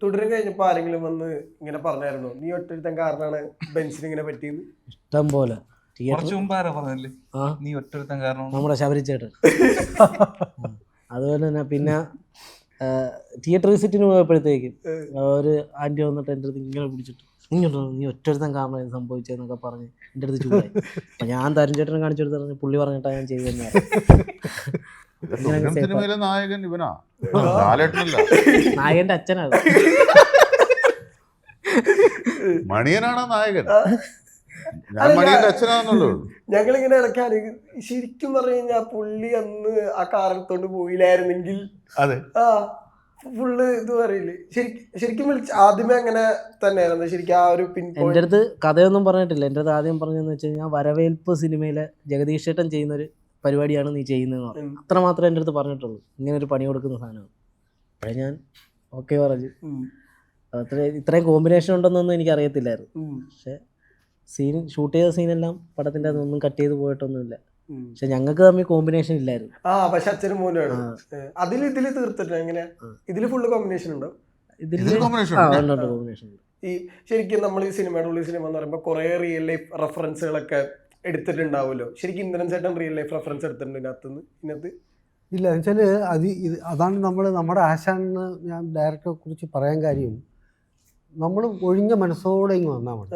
തുടരും കഴിഞ്ഞപ്പോ ആരെങ്കിലും വന്ന് ഇങ്ങനെ പറഞ്ഞായിരുന്നു? നീ ഒറ്റൊരുത്തൻ കാരണമാണ് ബെൻസിന് ഇങ്ങനെ പറ്റിയത്? ഇഷ്ടം പോലെ. കുറച്ച് മുമ്പ് ആരാ പറഞ്ഞല്ലേ ആ? നീ കാരണം നമ്മുടെ ശബരിച്ചേട്ടൻ അതുപോലെ തന്നെ പിന്നെ തിയേറ്റർ വിസിറ്റിന് പോയപ്പോഴത്തേക്കും ഒരു ആന്റി വന്നിട്ട് എന്റെ അടുത്ത് ഇങ്ങനെ പിടിച്ചിട്ട്. ഇങ്ങോട്ടോ നീ ഒറ്റരുത്തം കാരണം ഇത് സംഭവിച്ചതെന്നൊക്കെ പറഞ്ഞ് എന്റെ അടുത്ത് ചൂടായി. അപ്പം ഞാൻ തരുൺ ചേട്ടനെ കാണിച്ചു കൊടുത്തു പറഞ്ഞു പുള്ളി പറഞ്ഞിട്ടാണ് ഞാൻ ചെയ്തു safe സിനിമയിലെ നായകൻ ഇവനാ. ലാലേട്ടനല്ല നായകന്റെ അച്ഛനാണ്. മണിയനാണ് നായകൻ? ഞാൻ മണിയന്റെ അച്ഛനാണെന്നുള്ളൂ ഞങ്ങളിങ്ങനെ ഇടയ്ക്കാണ് ശരിക്കും പറഞ്ഞു കഴിഞ്ഞാൽ പുള്ളി അന്ന് ആ കാറെടുത്തോണ്ട് പോയില്ലായിരുന്നെങ്കിൽ അതെ. ആ ഫുള്ള് ഇത് പറയില്ലേ? ശരിക്കും ശരിക്കും വിളിച്ച് ആദ്യമേ അങ്ങനെ തന്നെയായിരുന്നു. ശരിക്കും ആ ഒരു പിൻ എന്റെ അടുത്ത് കഥയൊന്നും പറഞ്ഞിട്ടില്ല. എന്റെ അടുത്ത് ആദ്യം പറഞ്ഞതെന്ന് വെച്ച് കഴിഞ്ഞാൽ വരവേൽപ്പ് സിനിമയിലെ ജഗദീഷ് ചേട്ടൻ ചെയ്യുന്ന ഒരു പരിപാടിയാണ് നീ ചെയ്യുന്നതെന്ന് പറഞ്ഞു. അത്ര മാത്രമേ എന്റെ അടുത്ത് പറഞ്ഞിട്ടുള്ളൂ. ഇങ്ങനെ ഒരു പണി കൊടുക്കുന്ന സാധനമാണ് അപ്പോഴേ ഞാൻ ഓക്കെ പറഞ്ഞു. അത്ര ഇത്രയും കോമ്പിനേഷൻ ഉണ്ടെന്നൊന്നും എനിക്ക് അറിയത്തില്ലായിരുന്നു പക്ഷേ സീൻ ഷൂട്ട് ചെയ്ത സീനെല്ലാം പടത്തിന്റെ അതൊന്നും കട്ട് ചെയ്ത് പോയിട്ടൊന്നുമില്ല. പക്ഷെ ഞങ്ങൾക്ക് തമ്മിൽ കോമ്പിനേഷൻ ഇല്ലായിരുന്നു. ആ പക്ഷെ അച്ഛനും മോനുമാണ് ആ. അതിൽ ഇതിൽ തീർത്തിട്ട് എങ്ങനെ? ഇതിൽ ഇതിൽ ഫുള്ള് കോമ്പിനേഷൻ ഉണ്ടോ? ഇതിൽ ഇതിൽ കോമ്പിനേഷൻ ഉണ്ട്. ഉണ്ട് കോമ്പിനേഷൻ ഉണ്ട്. ഈ ശരിക്കും നമ്മൾ ഈ സിനിമയുടെ ഉള്ളിൽ സിനിമ എന്ന് പറയുമ്പോൾ കുറെ റിയൽ ലൈഫ് റെഫറൻസുകളൊക്കെ എടുത്തിട്ടുണ്ടാവുമല്ലോ. ശരിക്കും ഇന്ദ്രൻ ചേട്ടൻ റിയൽ ലൈഫ് റെഫറൻസ് എടുത്തിട്ടുണ്ട് ഇതിനകത്തുനിന്ന്? ഇതിനകത്ത്? ഇല്ല വെച്ചാൽ അത് ഇത് അതാണ് നമ്മൾ നമ്മുടെ ആശാനെന്ന് ഞാൻ ഡയറക്ടറെ കുറിച്ച് പറയാൻ കാര്യം. നമ്മൾ ഒഴിഞ്ഞ മനസ്സോടെ ഇങ്ങ് വന്നാൽ മതി.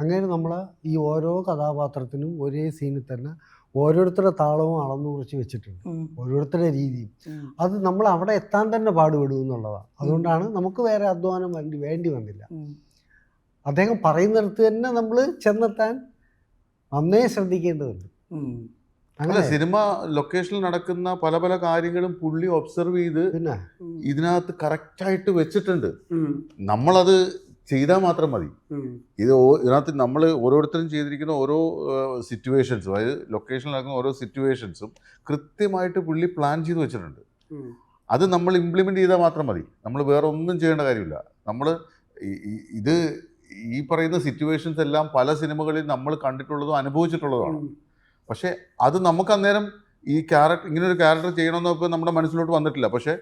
അങ്ങനെ നമ്മൾ ഈ ഓരോ കഥാപാത്രത്തിനും ഒരേ സീനിൽ തന്നെ ഓരോരുത്തരുടെ താളവും അളന്നു കുറിച്ച് വെച്ചിട്ടുണ്ട്. ഓരോരുത്തരുടെ രീതിയും. അത് നമ്മൾ അവിടെ എത്താൻ തന്നെ പാടുപെടും എന്നുള്ളതാണ്. അതുകൊണ്ടാണ് നമുക്ക് വേറെ അധ്വാനം വേണ്ടി വേണ്ടി വന്നില്ല. അദ്ദേഹം പറയുന്നിടത്ത് തന്നെ നമ്മൾ ചെന്നെത്താൻ നന്നേ ശ്രദ്ധിക്കേണ്ടതുണ്ട്. അങ്ങനെ സിനിമ ലൊക്കേഷനിൽ നടക്കുന്ന പല പല കാര്യങ്ങളും പുള്ളി ഒബ്സർവ് ചെയ്ത്. ഇതിനകത്ത് കറക്റ്റായിട്ട് വെച്ചിട്ടുണ്ട്. നമ്മളത് ചെയ്താൽ മാത്രം മതി. ഇത് ഇതിനകത്ത് നമ്മൾ ഓരോരുത്തരും ചെയ്തിരിക്കുന്ന ഓരോ സിറ്റുവേഷൻസും അതായത് ലൊക്കേഷനിൽ നടക്കുന്ന ഓരോ സിറ്റുവേഷൻസും കൃത്യമായിട്ട് പുള്ളി പ്ലാൻ ചെയ്ത് വെച്ചിട്ടുണ്ട്. അത് നമ്മൾ ഇംപ്ലിമെന്റ് ചെയ്താൽ മാത്രം മതി. നമ്മൾ വേറെ ഒന്നും ചെയ്യേണ്ട കാര്യമില്ല. നമ്മൾ ഇത് ഈ പറയുന്ന സിറ്റുവേഷൻസ് എല്ലാം പല സിനിമകളിൽ നമ്മൾ കണ്ടിട്ടുള്ളതും അനുഭവിച്ചിട്ടുള്ളതുമാണ്. പക്ഷേ അത് നമുക്ക് അന്നേരം ഈ ക്യാരക്ടർ ഇങ്ങനെ ഒരു ക്യാരക്ടർ ചെയ്യണമെന്ന് ഇപ്പോൾ നമ്മുടെ മനസ്സിലോട്ട് വന്നിട്ടില്ല. പക്ഷേ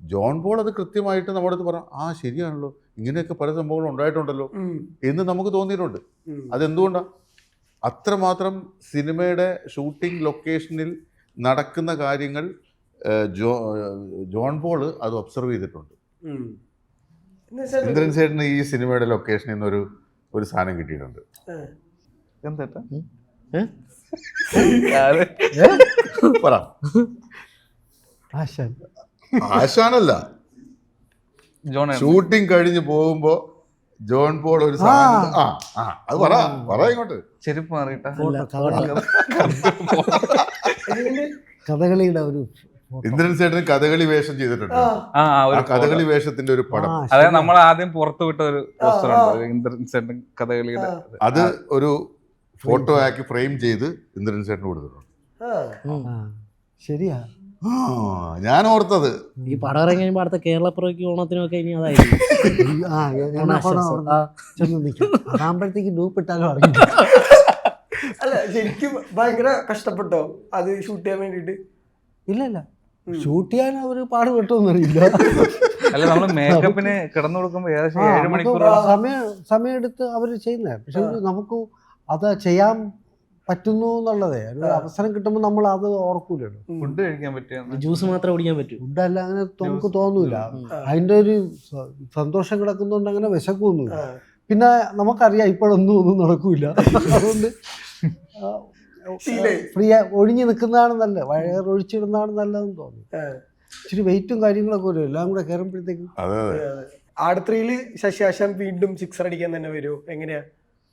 ജോൺ പോൾ അത് കൃത്യമായിട്ട് നമ്മുടെ അടുത്ത് പറഞ്ഞു ആ ശരിയാണല്ലോ. ഇങ്ങനെയൊക്കെ പല സംഭവങ്ങളും ഉണ്ടായിട്ടുണ്ടല്ലോ. എന്ന് നമുക്ക് തോന്നിയിട്ടുണ്ട്. അതെന്തുകൊണ്ടാണ് അത്രമാത്രം സിനിമയുടെ ഷൂട്ടിംഗ് ലൊക്കേഷനിൽ നടക്കുന്ന കാര്യങ്ങൾ ജോ ജോൺ പോൾ അത് ഒബ്സർവ് ചെയ്തിട്ടുണ്ട്. ഇന്ദ്രൻ സേട്ടിന് ഈ സിനിമയുടെ ലൊക്കേഷനിൽ നിന്ന് ഒരു ഒരു സാധനം കിട്ടിയിട്ടുണ്ട്. എന്തേട്ടാ? പറ. ആശാൻ. ആശാനല്ല. ജോൺ. ഷൂട്ടിംഗ് കഴിഞ്ഞ് പോകുമ്പോ ജോൺ പോൾ ഒരു സാധനം ആ ആ അത് പറ പറ ഇങ്ങോട്ട്. ചെരുപ്പ് മാറിയിട്ടാ. കഥകളിയുടെ ഒരു ഇന്ദ്രൻ സേട്ടൻ കഥകളി വേഷം ചെയ്തിട്ടുണ്ട്. ആ. ഒരു കഥകളി വേഷത്തിന്റെ ഒരു പടം. അതായത് നമ്മൾ ആദ്യം പുറത്തു വിട്ട ഒരു പോസ്റ്റർ ഉണ്ട്. ഇന്ദ്രൻ ചേട്ടൻ കഥകളിയുടെ അത്. ഒരു ഫോട്ടോ ആക്കി ഫ്രെയിം ചെയ്ത് ഇന്ദ്രൻ സേട്ടന് കൊടുത്തിട്ടുണ്ട്. ശരിയാ. ഞാൻ ഓർത്തത്. ഈ പടം ഇറങ്ങി കഴിയുമ്പോൾ അടുത്ത കേരളപ്പുറയ്ക്ക് ഓണത്തിനൊക്കെ ഇനി അതായിരിക്കും ആ ഞാൻ ഓണാശംസ. അവിടെ നിൽക്കും. അതാകുമ്പോഴത്തേക്ക് ഡൂപ്പ് ഇട്ടാലും അല്ല ശരിക്കും ഭയങ്കര കഷ്ടപ്പെട്ടോ? അത് ഷൂട്ട് ചെയ്യാൻ വേണ്ടിട്ട് ഇല്ല ഇല്ല. ഷൂട്ട് ചെയ്യാൻ അവർ പാടുപെട്ടൊന്നും അറിയില്ല അല്ല നമ്മൾ മേക്കപ്പിന് കിടന്നു കൊടുക്കുമ്പോൾ ഏകദേശം ഏഴ് മണിക്കൂർ മണിക്കൂറോളം സമയം സമയമെടുത്ത് അവർ ചെയ്യുന്നത്. പക്ഷെ നമുക്ക് അത് ചെയ്യാൻ പറ്റുന്നു എന്നുള്ളതേ. ഒരു അവസരം കിട്ടുമ്പോൾ നമ്മൾ അത് ഓർക്കൂലല്ലോ ഫുഡ് കഴിക്കാൻ പറ്റിയ ജ്യൂസ് മാത്രമേ കുടിക്കാൻ പറ്റൂ. അല്ല അങ്ങനെ നമുക്ക് തോന്നൂല. അതിന്റെ ഒരു സന്തോഷം കിടക്കുന്നതുകൊണ്ട് അങ്ങനെ വിശക്കൊന്നുമില്ല. പിന്നെ നമുക്കറിയാം ഇപ്പോഴൊന്നും ഒന്നും നടക്കൂല. അതുകൊണ്ട്. ഫ്രീ ഒഴിഞ്ഞു നിൽക്കുന്നതാണ് നല്ലത്. വയർ ഒഴിച്ചിടുന്നതാണ് നല്ലതെന്ന് തോന്നി ഇച്ചിരി വെയിറ്റും കാര്യങ്ങളൊക്കെ വരും. എല്ലാം കൂടെ കയറുമ്പോഴത്തേക്കും അതെ അതെ. ആടത്രിയിൽ ശശിയാശാൻ വീണ്ടും സിക്സർ അടിക്കാൻ തന്നെ വരുമോ എങ്ങനെയാ?